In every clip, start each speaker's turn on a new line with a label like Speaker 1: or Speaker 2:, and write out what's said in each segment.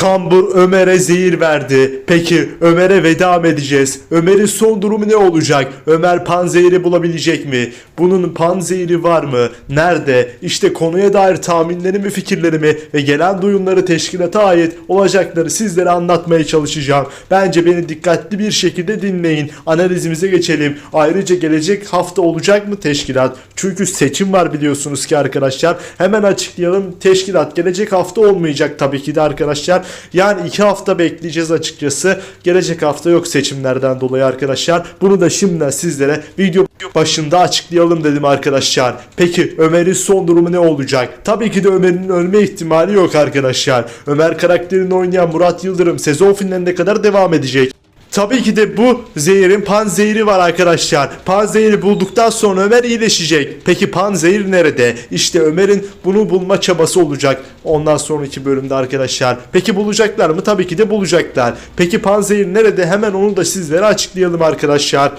Speaker 1: Kambur Ömer'e zehir verdi. Peki Ömer'e veda mı edeceğiz? Ömer'in son durumu ne olacak? Ömer panzehiri bulabilecek mi? Bunun panzehiri var mı? Nerede? İşte konuya dair tahminlerimi, fikirlerimi ve gelen duyumları teşkilata ait olacakları sizlere anlatmaya çalışacağım. Bence beni dikkatli bir şekilde dinleyin. Analizimize geçelim. Ayrıca gelecek hafta olacak mı teşkilat? Çünkü seçim var biliyorsunuz ki arkadaşlar. Hemen açıklayalım. Teşkilat gelecek hafta olmayacak tabii ki de arkadaşlar. Yani iki hafta bekleyeceğiz açıkçası. Gelecek hafta yok seçimlerden dolayı arkadaşlar. Bunu da şimdiden sizlere video başında açıklayalım dedim arkadaşlar. Peki Ömer'in son durumu ne olacak? Tabii ki de Ömer'in ölme ihtimali yok arkadaşlar. Ömer karakterini oynayan Murat Yıldırım sezon finaline kadar devam edecek. Tabii ki de bu zehirin panzehiri var arkadaşlar. Panzehiri bulduktan sonra Ömer iyileşecek. Peki panzehir nerede? İşte Ömer'in bunu bulma çabası olacak. Ondan sonraki bölümde arkadaşlar. Peki bulacaklar mı? Tabii ki de bulacaklar. Peki panzehir nerede? Hemen onu da sizlere açıklayalım arkadaşlar.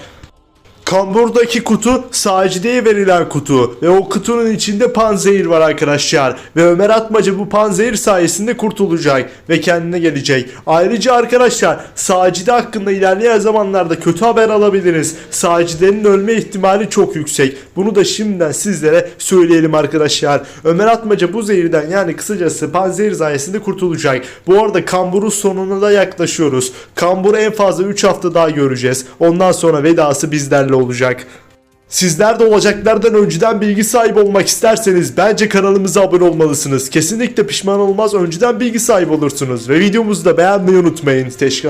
Speaker 1: Kambur'daki kutu Sacide'ye verilen kutu ve o kutunun içinde panzehir var arkadaşlar ve Ömer Atmaca bu panzehir sayesinde kurtulacak ve kendine gelecek. Ayrıca arkadaşlar Sacide hakkında ilerleyen zamanlarda kötü haber alabiliriz. Sacide'nin ölme ihtimali çok yüksek. Bunu da şimdiden sizlere söyleyelim arkadaşlar. Ömer Atmaca bu zehirden yani kısacası panzehir sayesinde kurtulacak. Bu arada Kambur'un sonuna da yaklaşıyoruz. Kambur'u en fazla 3 hafta daha göreceğiz. Ondan sonra vedası bizlerle olacak. Sizler de olacaklardan önceden bilgi sahibi olmak isterseniz bence kanalımıza abone olmalısınız. Kesinlikle pişman olmaz önceden bilgi sahibi olursunuz. Ve videomuzu da beğenmeyi unutmayın. Teşekkür